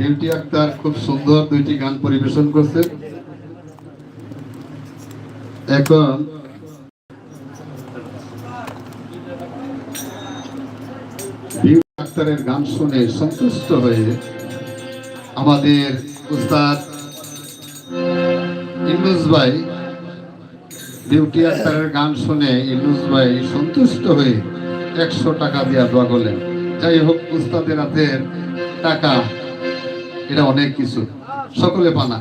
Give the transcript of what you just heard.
Beauty Akter খুব সুন্দর দুইটি গান পরিবেশন করছে। এখন আক্তারের গান শুনে সন্তুষ্ট হয়ে আমাদের উস্তাদ ইন্নুস ভাই বিউটি আক্তারের গান শুনে ইন্নুস ভাই সন্তুষ্ট হয়ে একশো টাকা দিয়া দোয়া করলেন। যাই হোক, উস্তাদের হাতের টাকা এটা অনেক কিছু। সকলে পানা